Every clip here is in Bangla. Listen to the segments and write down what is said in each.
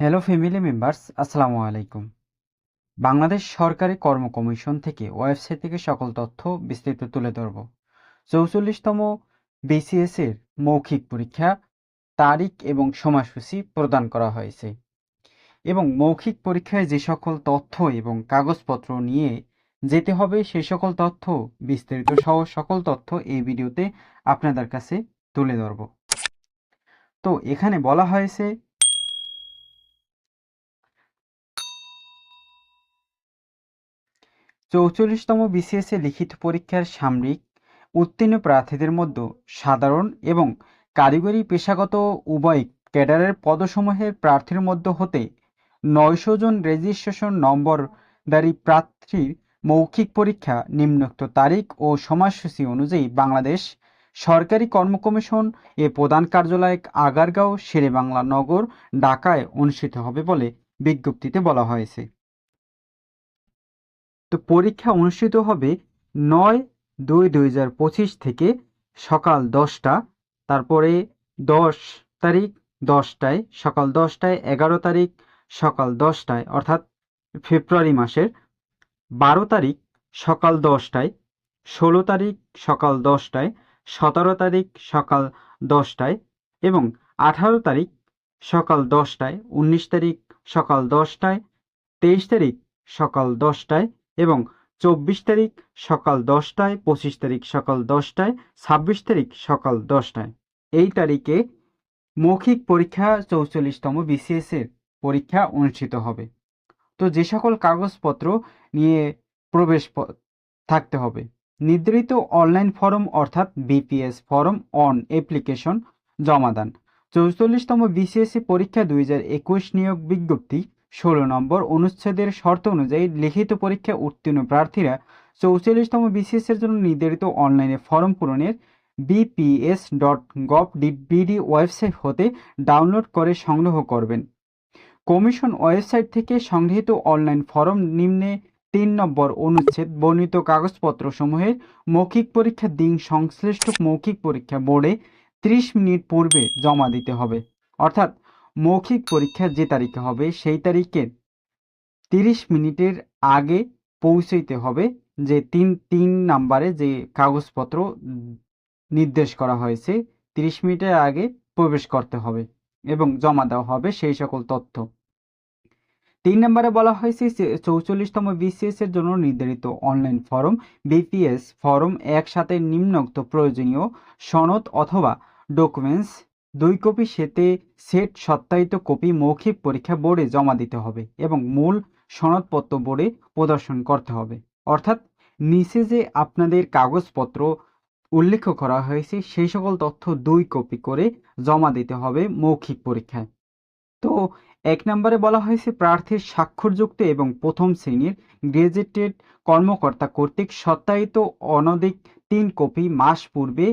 হ্যালো ফ্যামিলি মেম্বার্স আসসালামু আলাইকুম। বাংলাদেশ সরকারি কর্ম কমিশন থেকে ওয়েবসাইট থেকে সকল তথ্য বিস্তারিত তুলে ধরব। চৌচল্লিশতম বিসিএস এর মৌখিক পরীক্ষা, তারিখ এবং সময়সূচি প্রদান করা হয়েছে। এবং মৌখিক পরীক্ষায় যে সকল তথ্য এবং কাগজপত্র নিয়ে যেতে হবে সেই সকল তথ্য বিস্তারিত সহ সকল তথ্য এই ভিডিওতে আপনাদের কাছে তুলে ধরব। তো এখানে বলা হয়েছে চৌচল্লিশতম বিসিএস এ লিখিত পরীক্ষার সামরিক উত্তীর্ণ প্রার্থীদের মধ্যে সাধারণ এবং কারিগরি পেশাগত উভয় ক্যাডারের পদসমূহের প্রার্থীর মধ্য হতে নয়শো জন রেজিস্ট্রেশন নম্বরধারী প্রার্থীর মৌখিক পরীক্ষা, নিম্নোক্ত তারিখ ও সময়সূচি অনুযায়ী বাংলাদেশ সরকারি কর্ম কমিশন এ প্রধান কার্যালয় আগারগাঁও, শেরেবাংলা নগর, ঢাকায় অনুষ্ঠিত হবে বলে বিজ্ঞপ্তিতে বলা হয়েছে। তো পরীক্ষা অনুষ্ঠিত হবে নয় দুই দুই হাজার পঁচিশ থেকে সকাল দশটা, তারপরে দশ তারিখ দশটায়, সকাল দশটায় এগারো তারিখ, সকাল দশটায়, অর্থাৎ ফেব্রুয়ারি মাসের বারো তারিখ সকাল দশটায়, ষোলো তারিখ সকাল দশটায়, সতেরো তারিখ সকাল দশটায় এবং আঠারো তারিখ সকাল দশটায়, উনিশ তারিখ সকাল দশটায়, তেইশ তারিখ সকাল দশটায় এবং চব্বিশ তারিখ সকাল দশটায়, পঁচিশ তারিখ সকাল দশটায়, ছাব্বিশ তারিখ সকাল দশটায়। এই তারিখে মৌখিক পরীক্ষা চৌচল্লিশতম বিসিএস এর পরীক্ষা অনুষ্ঠিত হবে। তো যে সকল কাগজপত্র নিয়ে প্রবেশ থাকতে হবে। নির্ধারিত অনলাইন ফর্ম অর্থাৎ বিপিএস ফর্ম অন অ্যাপ্লিকেশন জমা দান। চৌচল্লিশতম বিসিএসসি পরীক্ষা দুই হাজার একুশ নিয়োগ বিজ্ঞপ্তি ষোলো নম্বর, অনুচ্ছেদের শর্ত অনুযায়ী লিখিত পরীক্ষা উত্তীর্ণ প্রার্থীরা চৌচল্লিশতম বিসিএস এর জন্য নির্ধারিত অনলাইনে ফর্ম পূরণের BPS dot gov BD website হতে ডাউনলোড করে সংগ্রহ করবেন। কমিশন ওয়েবসাইট থেকে সংগৃহীত অনলাইন ফর্ম নিম্নে তিন নম্বর, অনুচ্ছেদ, বর্ণিত কাগজপত্র সমূহের মৌখিক পরীক্ষার দিন, সংশ্লিষ্ট মৌখিক পরীক্ষা বোর্ডে ত্রিশ মিনিট পূর্বে জমা দিতে হবে। অর্থাৎ মৌখিক পরীক্ষা যে তারিখে হবে সেই তারিখের তিরিশ মিনিটের আগে পৌঁছইতে হবে যে তিন তিন নাম্বারে যে কাগজপত্র নির্দেশ করা হয়েছে, তিরিশ মিনিটের আগে প্রবেশ করতে হবে এবং জমা দেওয়া হবে সেই সকল তথ্য। তিন নম্বরে বলা হয়েছে চৌচল্লিশতম বিসিএস এর জন্য নির্ধারিত অনলাইন ফর্ম, বিপিএস ফর্ম একসাথে নিম্নোক্ত প্রয়োজনীয় সনদ অথবা ডকুমেন্টস দুই কপি সেতে সেট সত্যায়িত কপি মৌখিক পরীক্ষা বোর্ডে জমা দিতে হবে এবং মূল সনদপত্র বোর্ডে প্রদর্শন করতে হবে। অর্থাৎ নিচে যে আপনাদের কাগজপত্র উল্লেখ করা হয়েছে, সেই সকল তথ্য দুই কপি করে জমা দিতে হবে মৌখিক পরীক্ষায়। তো এক নম্বরে বলা হয়েছে, প্রার্থীর স্বাক্ষরযুক্ত এবং প্রথম শ্রেণির গ্রেজুয়েটেড কর্মকর্তা কর্তৃক সত্যায়িত অনধিক তিন কপি মাস পূর্বে,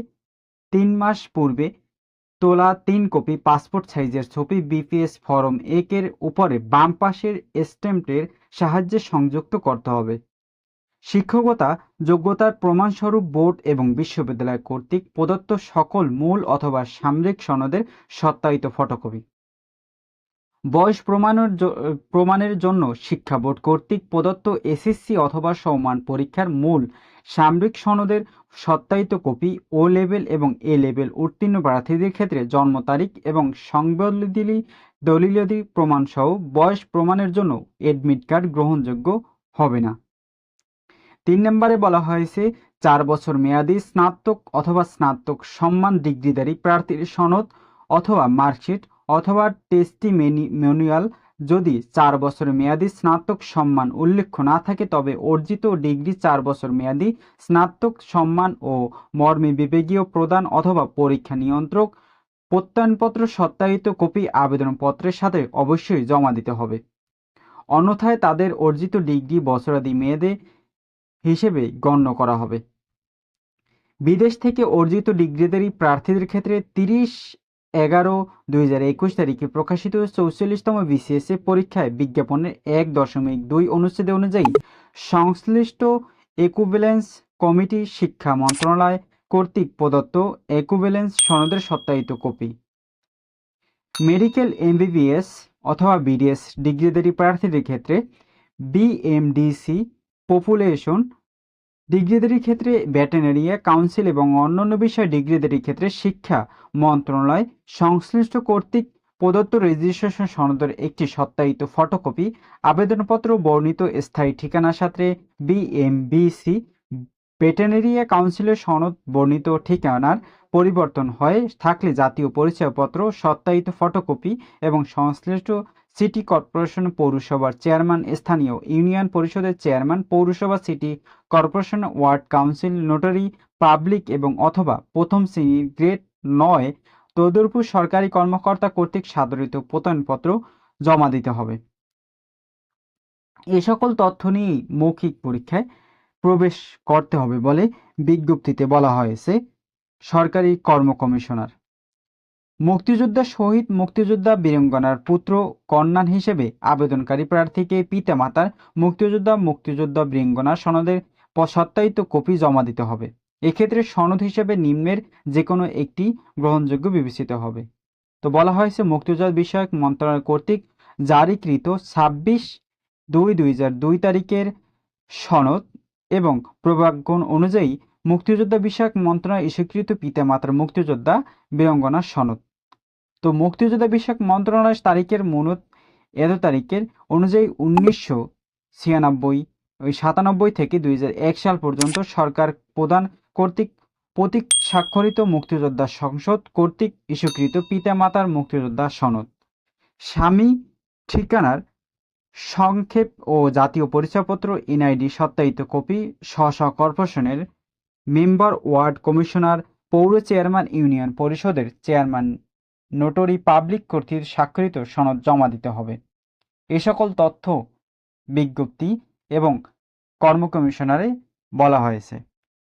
তিন মাস পূর্বে তোলা তিন কপি পাসপোর্ট সাইজের ছবি বিপিএস ফর্ম একের উপরে বাম পাশের স্ট্যাম্পের সাহায্যে সংযুক্ত করতে হবে। শিক্ষকতা, যোগ্যতার প্রমাণস্বরূপ বোর্ড এবং বিশ্ববিদ্যালয় কর্তৃক প্রদত্ত সকল মূল অথবা সামরিক সনদের সত্যায়িত ফটোকপি। বয়স প্রমাণের প্রমাণের জন্য শিক্ষা বোর্ড কর্তৃক প্রদত্ত এসএসসি অথবা সমান পরীক্ষার মূল সামরিক সনদের সত্যায়িত কপি ও লেভেল এবং এ লেভেল উত্তীর্ণ প্রার্থীদের ক্ষেত্রে জন্ম তারিখ এবং সংবলিদিলি দলিলাদি প্রমাণসহ বয়স প্রমাণের জন্য এডমিট কার্ড গ্রহণযোগ্য হবে না। তিন নম্বরে বলা হয়েছে, চার বছর মেয়াদী স্নাতক অথবা স্নাতক সম্মান ডিগ্রিধারী প্রার্থীর সনদ অথবা মার্কশিট অথবা টেস্টিমেনিয়াল যদি চার বছর মেয়াদী স্নাতক সম্মান উল্লেখ না থাকে তবে অর্জিত ডিগ্রি চার বছর মেয়াদী স্নাতক সম্মান ও মর্মে বিবেকীয় প্রদান অথবা পরীক্ষা নিয়ন্ত্রক প্রত্যয়নপত্র সত্যায়িত কপি আবেদনপত্রের সাথে অবশ্যই জমা দিতে হবে। অন্যথায় তাদের অর্জিত ডিগ্রি বছরাদি মেয়াদে হিসেবে গণ্য করা হবে। বিদেশ থেকে অর্জিত ডিগ্রিধারী প্রার্থীদের ক্ষেত্রে তিরিশ এগারো দুই হাজার একুশ তারিখে প্রকাশিত চৌচল্লিশতম বিসিএসএ পরীক্ষায় বিজ্ঞাপনের এক দশমিক দুই অনুচ্ছেদে অনুযায়ী সংশ্লিষ্ট একুভ্যালেন্স কমিটি শিক্ষা মন্ত্রণালয় কর্তৃক প্রদত্ত একুভ্যালেন্স সনদের সত্যায়িত কপি। মেডিকেল এমবিবিএস অথবা বিডিএস ডিগ্রিধারী প্রার্থীদের ক্ষেত্রে বিএমডিসি পপুলেশন ডিগ্রিধারীর ক্ষেত্রে ভেটেনারিয়া কাউন্সিল এবং অন্যান্য বিষয় ডিগ্রিধারীর ক্ষেত্রে শিক্ষা মন্ত্রণালয়, সংশ্লিষ্ট কর্তৃক প্রদত্ত রেজিস্ট্রেশন সনদের একটি সত্যায়িত ফটোকপি আবেদনপত্র বর্ণিত স্থায়ী ঠিকানার সাথে বিএমবিসি ভেটেনারিয়া কাউন্সিলের সনদ বর্ণিত ঠিকানার পরিবর্তন হয়, থাকলে জাতীয় পরিচয়পত্র, সত্যায়িত ফটোকপি এবং সংশ্লিষ্ট সিটি কর্পোরেশন পৌরসভার চেয়ারম্যান, স্থানীয় ইউনিয়ন পরিষদের চেয়ারম্যান, পৌরসভা, city corporation, ward council, notary, public এবং অথবা প্রথম শ্রেণির গ্রেড নয় তদুরপুর সরকারি কর্মকর্তা কর্তৃক সাদরিত প্রত্যয়নপত্র জমা দিতে হবে। এ সকল তথ্য নিয়েই মৌখিক পরীক্ষায় প্রবেশ করতে হবে বলে বিজ্ঞপ্তিতে বলা হয়েছে সরকারি কর্ম কমিশনার। মুক্তিযোদ্ধা শহীদ মুক্তিযোদ্ধা বীরঙ্গনার পুত্র কন্যান হিসেবে আবেদনকারী প্রার্থীকে পিতামাতার মুক্তিযোদ্ধা মুক্তিযোদ্ধা বীরঙ্গনার সনদের সত্যায়িত কপি জমা দিতে হবে। এক্ষেত্রে সনদ হিসেবে নিম্নের যে কোনো একটি গ্রহণযোগ্য বিবেচিত হবে। তো বলা হয়েছে, মুক্তিযোদ্ধা বিষয়ক মন্ত্রণালয় কর্তৃক জারিকৃত ছাব্বিশ দুই দুই তারিখের সনদ এবং প্রজ্ঞাপন অনুযায়ী মুক্তিযোদ্ধা বিষয়ক মন্ত্রণালয় ইস্যুকৃত পিতামাতার মুক্তিযোদ্ধা বীরঙ্গনা সনদ। তো মুক্তিযোদ্ধা বিষয়ক মন্ত্রণালয় তারিখের মূলত এত তারিখের অনুযায়ী উনিশশো ছিয়ানব্বই, ওই সাতানব্বই থেকে দুই সাল পর্যন্ত সরকার প্রদান কর্তৃক প্রতীক স্বাক্ষরিত মুক্তিযোদ্ধা সংসদ কর্তৃক ইস্যুকৃত পিতামাতার মুক্তিযোদ্ধা সনদ। স্বামী ঠিকানার সংক্ষেপ ও জাতীয় পরিচয়পত্র, এনআইডি, সত্যায়িত কপি, স্ব স্ব কর্পোরেশনের মেম্বার ওয়ার্ড কমিশনার, পৌর চেয়ারম্যান ইউনিয়ন পরিষদের চেয়ারম্যান, নোটরি পাবলিক কর্তৃক স্বাক্ষরিত সনদ জমা দিতে হবে। এ সকল তথ্য বিজ্ঞপ্তি এবং কর্ম কমিশনারে বলা হয়েছে।